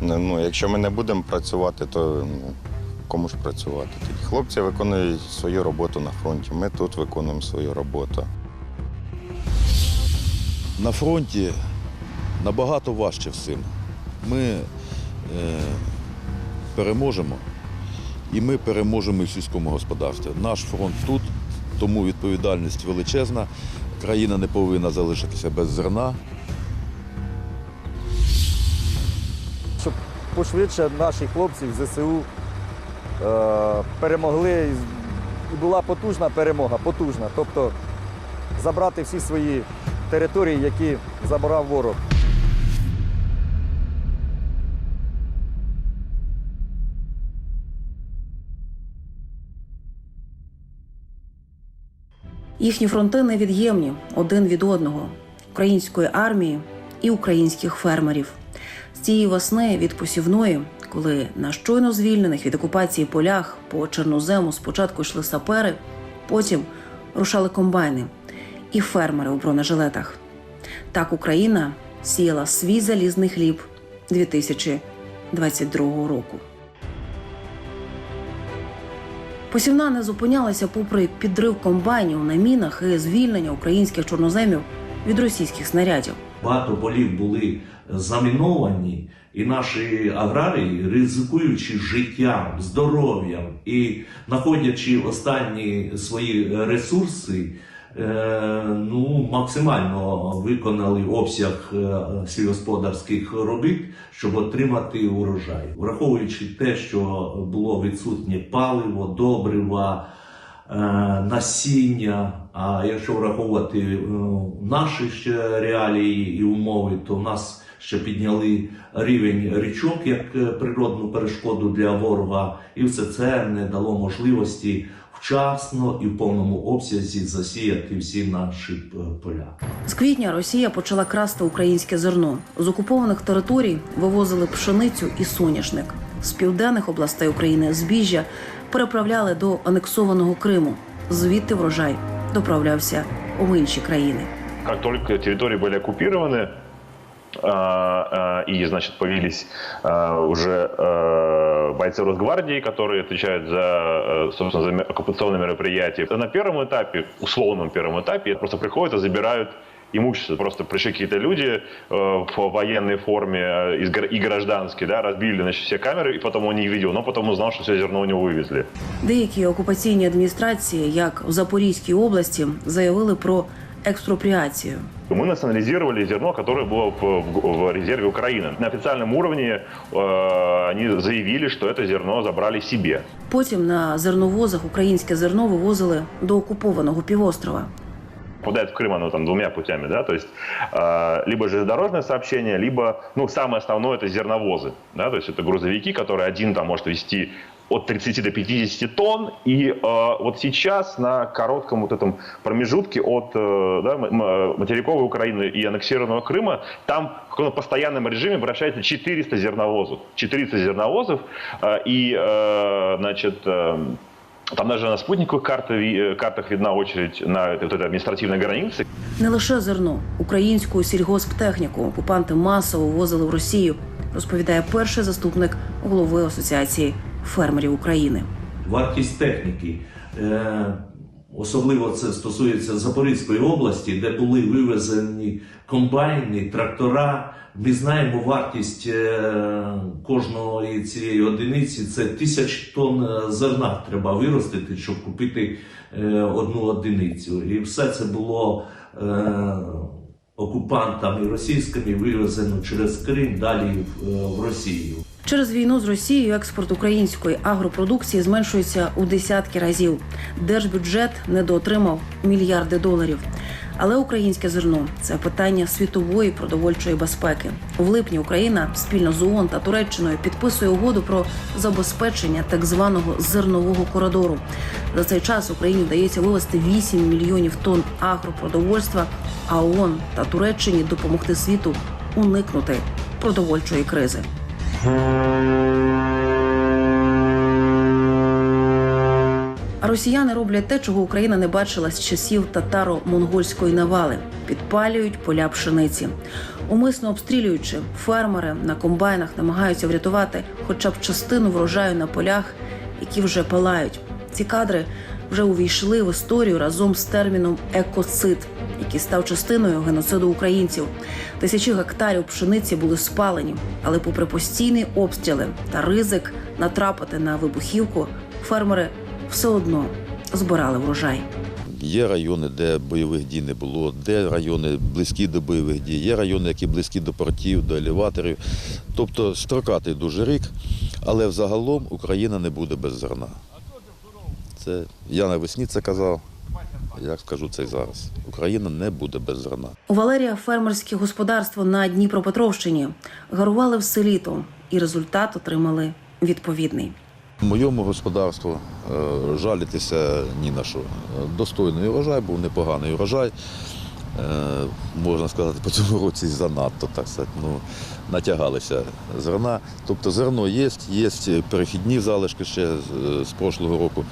Не- Ну, якщо ми не будемо працювати, то ну, кому ж працювати? Тоді хлопці виконують свою роботу на фронті. Ми тут виконуємо свою роботу. На фронті набагато важче всім. Ми е, переможемо, і ми переможемо в сільському господарстві. Наш фронт тут, тому відповідальність величезна. Країна не повинна залишитися без зерна. Пошвидше наші хлопці в ЗСУ е, перемогли. І була потужна перемога, потужна. Тобто забрати всі свої території, які забрав ворог. Їхні фронти невід'ємні один від одного української армії і українських фермерів. З цієї весни від посівної, коли на щойно звільнених від окупації полях по чорнозему спочатку йшли сапери, потім рушали комбайни і фермери у бронежилетах. Так Україна сіяла свій залізний хліб 2022 року. Посівна не зупинялася попри підрив комбайнів на мінах і звільнення українських чорноземів від російських снарядів. Багато полів були заміновані, і наші аграрії, ризикуючи життям, здоров'ям і знаходячи останні свої ресурси, е, ну, максимально виконали обсяг е, сільгосподарських робіт, щоб отримати урожай. Враховуючи те, що було відсутнє паливо, добрива, е, насіння. А якщо враховувати е, наші ще реалії і умови, то в нас ще підняли рівень річок як е, природну перешкоду для ворога, і все це не дало можливості вчасно і в повному обсязі засіяти всі наші е, поля. З квітня Росія почала красти українське зерно. З окупованих територій вивозили пшеницю і соняшник. З південних областей України збіжжя переправляли до анексованого Криму. Звідти врожай доправлявся в інші країни. Как только территории были оккупированы, а, а, и, значит, появились а, уже а, бойцы Росгвардии, которые отвечают за, э, собственно, за ме- оккупационные мероприятия. На первом этапе, условном первом этапе, просто приходят и забирают имущество. Просто пришли какие-то люди э, в военной форме э, из гра- и гражданские, да, разбили, значит, все камеры, и потом он не видел, но потом узнал, что все зерно у него вывезли. Деякі окупаційні адміністрації, як в Запорізькій області, заявили про експропріацію. Мы национализировали зерно, которое было в, в- в резерве Украины. На официальном уровне э, они заявили, что это зерно забрали себе. Потім на зерновозах українське зерно вивозили до окупованого півострова. Попадает в Крым оно там двумя путями, да, то есть э, либо железнодорожное сообщение, либо, ну, самое основное это зерновозы, да, то есть это грузовики, которые один там может вести от 30 до 50 тонн, и э, вот сейчас на коротком вот этом промежутке от э, да, материковой Украины и аннексированного Крыма, там в каком-то постоянном режиме вращается 400 зерновозов. 400 зерновозов, э, и, э, значит, э, там даже на спутниковых карты, ви- э, картах видна очередь на этой, вот этой административной границе. Не лише зерно, українську сільгосптехніку окупанти масово возили в Росію, розповідає перший заступник голови асоціації фермерів України. вартість техніки. Е, Особливо це стосується Запорізької області, де були вивезені комбайни, трактора. Ми знаємо вартість е, кожної цієї одиниці. Це тисяч тонн е, зерна треба виростити, щоб купити е, одну одиницю. І все це було окупантами російськими вивезено через Крим далі в Росію. Через війну з Росією експорт української агропродукції зменшується у десятки разів. Держбюджет недоотримав мільярди доларів. Але українське зерно це питання світової продовольчої безпеки. В липні Україна спільно з ООН та Туреччиною підписує угоду про забезпечення так званого зернового коридору. За цей час Україні вдається вивести 8 мільйонів тонн агропродовольства, а ООН та Туреччині допомогти світу уникнути продовольчої кризи. А росіяни роблять те, чого Україна не бачила з часів татаро-монгольської навали, підпалюють поля пшениці. Умисно обстрілюючи, фермери на комбайнах намагаються врятувати хоча б частину врожаю на полях, які вже палають. Ці кадри вже увійшли в історію разом з терміном екоцид, який став частиною геноциду українців. Тисячі гектарів пшениці були спалені, але, попри постійні обстріли та ризик натрапити на вибухівку, фермери все одно збирали врожай. Є райони, де бойових дій не було, де райони близькі до бойових дій, є райони, які близькі до портів, до елеваторів. Тобто строкатий дуже рік, але взагалом Україна не буде без зерна. Це я навесні це казав, я скажу це зараз. Україна не буде без зерна. У Валерія фермерське господарство на Дніпропетровщині гарували все літо, і результат отримали відповідний. Моєму господарству е, жалітися ні на що. Е, Достойний урожай був непоганий урожай. Е, Можна сказати, по цьому році занадто так сказати, ну, натягалися зерна. Тобто зерно є, є перехідні залишки ще з, з прошлого року.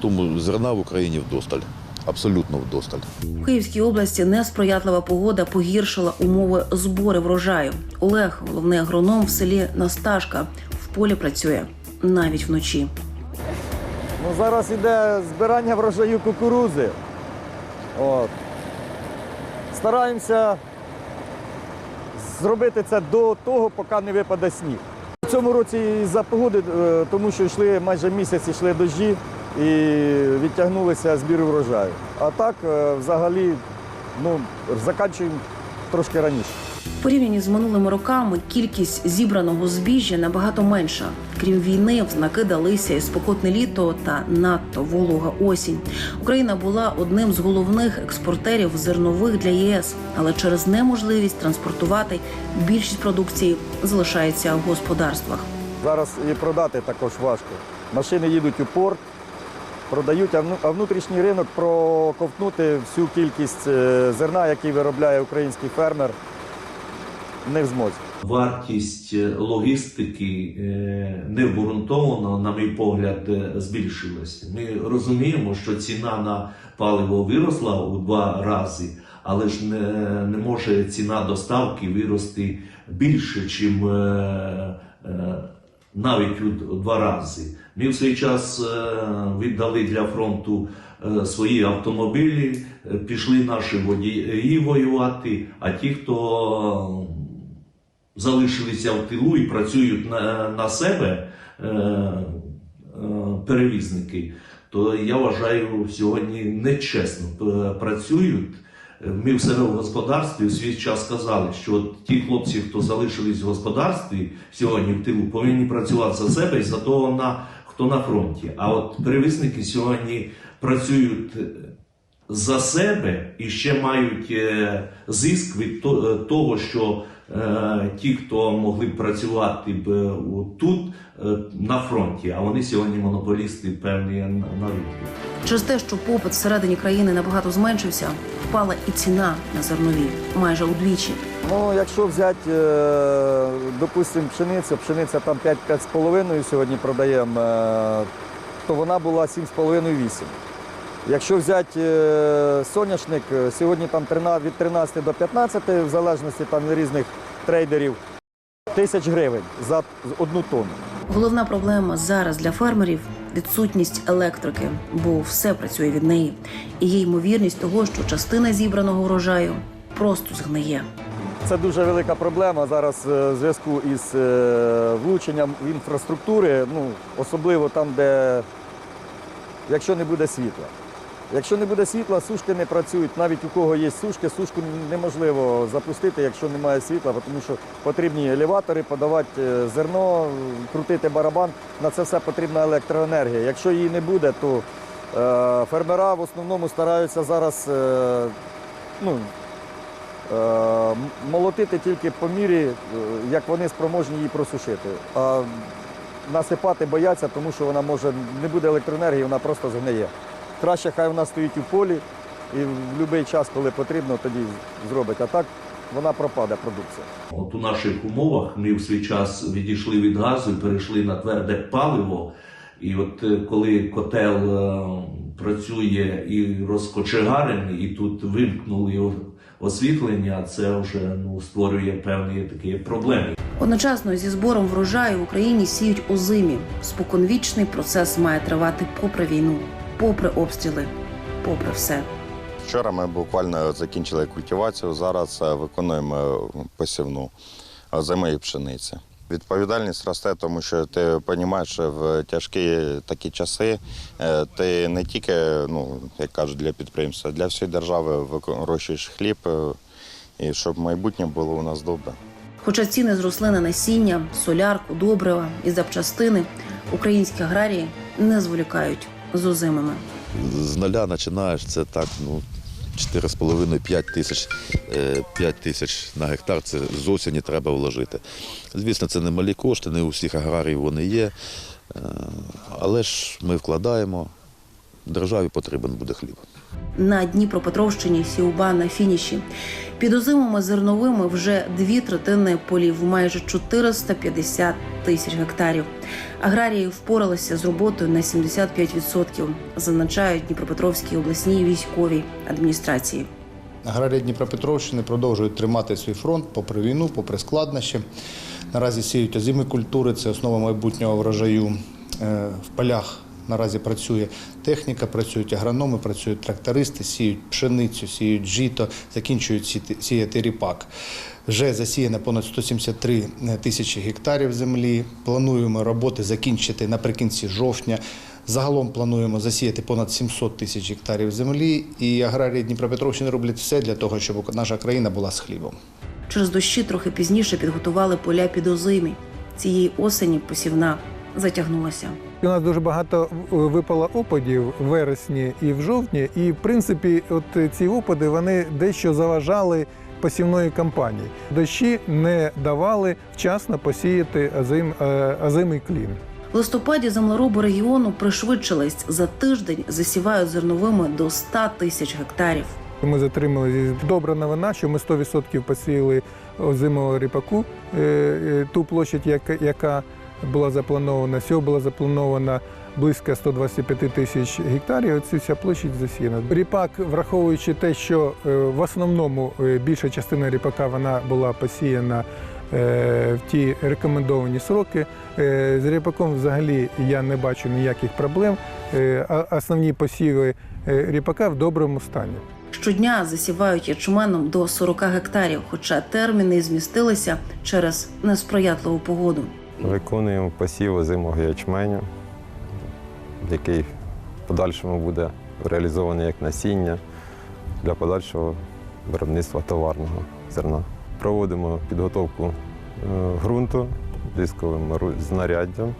Тому зерна в Україні вдосталь, абсолютно вдосталь. У Київській області несприятлива погода погіршила умови збору врожаю. Олег, головний агроном в селі Насташка, в полі працює навіть вночі. Ну, зараз іде збирання врожаю кукурузи. От. Стараємося зробити це до того, поки не випаде сніг. У цьому році із-за погоди, е, тому що йшли майже місяць йшли дощі і відтягнулися збір врожаю. А так, е, взагалі, ну, закінчуємо трошки раніше. В порівнянні з минулими роками кількість зібраного збіжжя набагато менша. Крім війни, в знаки далися і спокотне літо та надто волога осінь. Україна була одним з головних експортерів зернових для ЄС, але через неможливість транспортувати більшість продукції залишається в господарствах. Зараз і продати також важко. Машини їдуть у порт, продають, а внутрішній ринок проковтнути всю кількість е, зерна, який виробляє український фермер, не в змозі. Вартість е, логістики е, необґрунтовано, на мій погляд, е, збільшилася. Ми розуміємо, що ціна на паливо виросла у два рази, але ж не, не може ціна доставки вирости більше, ніж навіть у два рази. Ми в свій час е, віддали для фронту е, свої автомобілі, е, пішли наші водії воювати, а ті, хто залишилися в тилу і працюють на, на себе перевізники, то я вважаю, сьогодні нечесно працюють. Ми в себе в господарстві у свій час сказали, що от ті хлопці, хто залишились в господарстві сьогодні в тилу, повинні працювати за себе і за того, на, хто на фронті. А от перевізники сьогодні працюють за себе і ще мають е, зиск від е, того, що е, ті, хто могли б працювати б е, тут е, на фронті, а вони сьогодні монополісти певні на ринку. Через те, що попит всередині країни набагато зменшився, впала і ціна на зернові майже удвічі. Ну, якщо взяти, е, допустимо, пшеницю, пшениця там 5-5,5 сьогодні продаємо, е, то вона була 7,5-8. Якщо взяти е, соняшник, е, сьогодні там 13 від 13 до 15, в залежності там різних трейдерів, тисяч гривень за одну тонну. Головна проблема зараз для фермерів відсутність електрики, бо все працює від неї. І є ймовірність того, що частина зібраного врожаю просто згниє. Це дуже велика проблема зараз е, в зв'язку із влученням в інфраструктури, ну, особливо там, де якщо не буде світла. Якщо не буде світла, сушки не працюють. Навіть у кого є сушки, сушку неможливо запустити, якщо немає світла, тому що потрібні елеватори, подавати е, зерно, крутити барабан. На це все потрібна електроенергія. Якщо її не буде, то е, фермера в основному стараються зараз е, ну, молотити тільки по мірі, як вони спроможні її просушити. А насипати бояться, тому що вона може не буде електроенергії, вона просто згниє. Краще хай вона стоїть у полі і в будь-який час, коли потрібно, тоді зробить. А так вона пропаде продукція. От у наших умовах ми в свій час відійшли від газу і перейшли на тверде паливо. І от е, коли котел е, працює і розкочегарений, і тут вимкнули освітлення, це вже ну, створює певні такі проблеми. Одночасно зі збором врожаю в Україні сіють озимі. Споконвічний процес має тривати попри війну, попри обстріли, попри все. Вчора ми буквально закінчили культивацію, зараз е, виконуємо посівну озими і пшениці. Відповідальність росте, тому що ти розумієш, що в тяжкі такі часи е, ти не тільки, ну, як кажуть, для підприємства, для всієї держави вирощуєш хліб, е, і щоб майбутнє було у нас добре. Хоча ціни зросли на насіння, солярку, добрива і запчастини, українські аграрії не зволікають з озимими. З нуля починаєш, це так, ну, 4,5-5 тисяч, е, 5 тисяч на гектар, це з осені треба вложити. Звісно, це не малі кошти, не у всіх аграріїв вони є, е, але ж ми вкладаємо, державі потрібен буде хліб. На Дніпропетровщині сівба на фініші. Під озимими зерновими вже дві третини полів, майже 450 тисяч гектарів. Аграрії впоралися з роботою на 75%, зазначають Дніпропетровській обласній військовій адміністрації. Аграрії Дніпропетровщини продовжують тримати свій фронт попри війну, попри складнощі. Наразі сіють озимі культури, це основа майбутнього врожаю. Е, В полях наразі працює техніка, працюють агрономи, працюють трактористи, сіють пшеницю, сіють жито, закінчують сіяти ріпак. Вже засіяно понад 173 тисячі гектарів землі. Плануємо роботи закінчити наприкінці жовтня. Загалом плануємо засіяти понад 700 тисяч гектарів землі, і аграрії Дніпропетровщини роблять все для того, щоб наша країна була з хлібом. Через дощі трохи пізніше підготували поля під озимі. Цієї осені посівна затягнулася. У нас дуже багато е, випало опадів в вересні і в жовтні. І в принципі, от ці опади вони дещо заважали посівної кампанії. Дощі не давали вчасно посіяти озим, е, озимий клін. В листопаді землероби регіону пришвидшились за тиждень засівають зерновими до 100 тисяч гектарів. Ми затримали добра новина, що ми 100% посіяли озимого ріпаку, е, е, ту площадь, яка була запланована. Всього була запланована близько 125 тисяч гектарів. Оці вся площадь засіяна. Ріпак, враховуючи те, що е, в основному е, більша частина ріпака вона була посіяна е, в ті рекомендовані сроки. З ріпаком взагалі я не бачу ніяких проблем. Основні посіви ріпака в доброму стані. Щодня засівають ячменом до 40 гектарів, хоча терміни змістилися через несприятливу погоду. Виконуємо посів озимого ячменю, який в подальшому буде реалізований як насіння для подальшого виробництва товарного зерна. Проводимо підготовку е, ґрунту дисковим знаряддям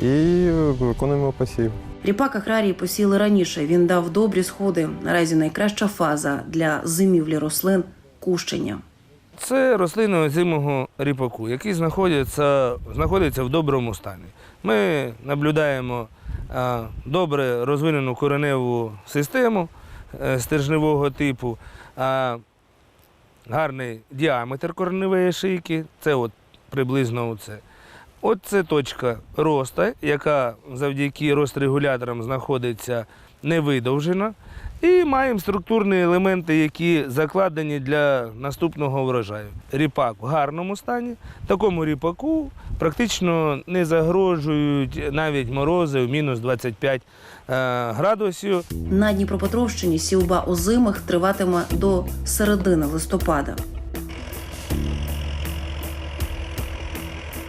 і виконуємо посів. Ріпак аграрії посіли раніше. Він дав добрі сходи. Наразі найкраща фаза для зимівлі рослин кущення. Це рослини озимого ріпаку, які знаходяться, знаходяться в доброму стані. Ми наблюдаємо добре розвинену кореневу систему е, стержневого типу, гарний діаметр кореневої шийки. Це от приблизно оце. От це точка роста, яка завдяки рострегуляторам знаходиться невидовжена. І маємо структурні елементи, які закладені для наступного врожаю. Ріпак в гарному стані. Такому ріпаку практично не загрожують навіть морози в мінус 25 е, градусів. На Дніпропетровщині сівба озимих триватиме до середини листопада.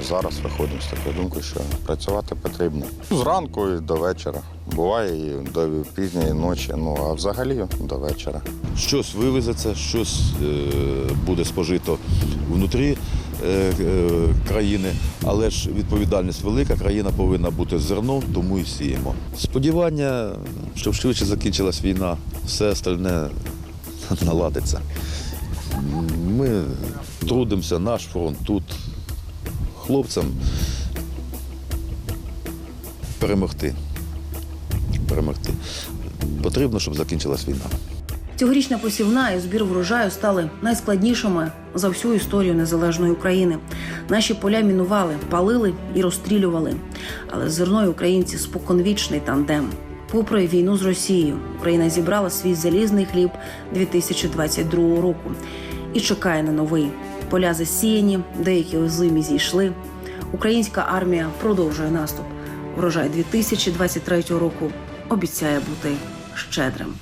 Зараз виходимо з такою думкою, що працювати потрібно. Зранку і до вечора. Буває і до пізньої ночі, ну а взагалі до вечора. Щось вивезеться, щось е, буде спожито внутрі е, е, країни, але ж відповідальність велика, країна повинна бути з зерном, тому і сіємо. Сподівання, щоб швидше закінчилась війна, все остальне наладиться. Ми трудимося, наш фронт тут хлопцям перемогти. Перемогти. Потрібно, щоб закінчилась війна. Цьогорічна посівна і збір врожаю стали найскладнішими за всю історію незалежної України. Наші поля мінували, палили і розстрілювали. Але з українці споконвічний тандем. Попри війну з Росією, Україна зібрала свій залізний хліб 2022 року і чекає на новий. Поля засіяні, деякі озимі зійшли. Українська армія продовжує наступ. Врожай 2023 року обіцяє бути щедрим.